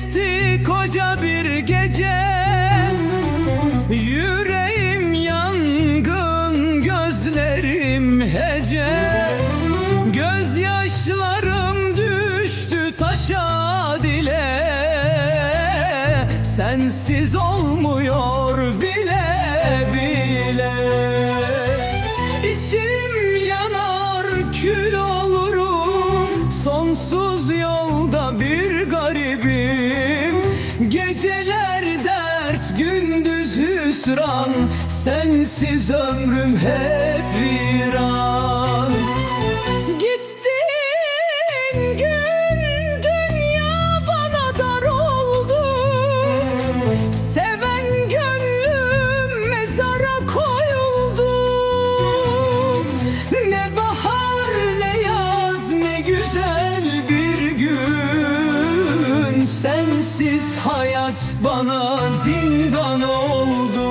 esti koca bir gece. Yüreğim yangın, gözlerim hece. Gözyaşlarım düştü taşa dile. Sensiz olmuyor bir yolda bir garibim. Geceler dert gündüz hüsran. Sensiz ömrüm hep viran. Gittin Sensiz hayat bana zindan oldu.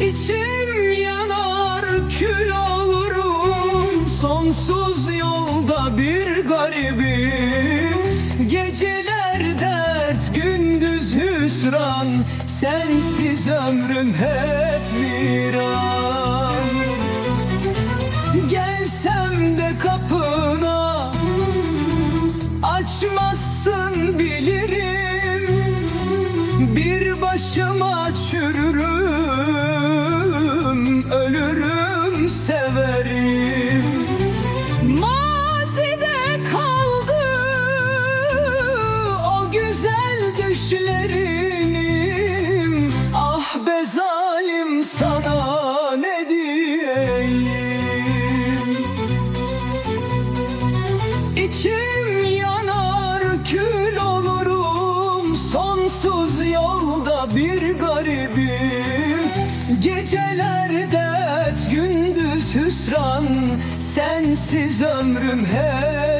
İçim yanar kül olurum. Sonsuz yolda bir garibim. Geceler dert gündüz hüsran. Sensiz ömrüm hep viran. Gelsem de kapına Açmazsın bilirim Bir başıma çürürüm Ölürüm severim. Mazide kaldı o güzel düşlerim yolda bir garibim. Geceler dert gündüz hüsran. Sensiz ömrüm hep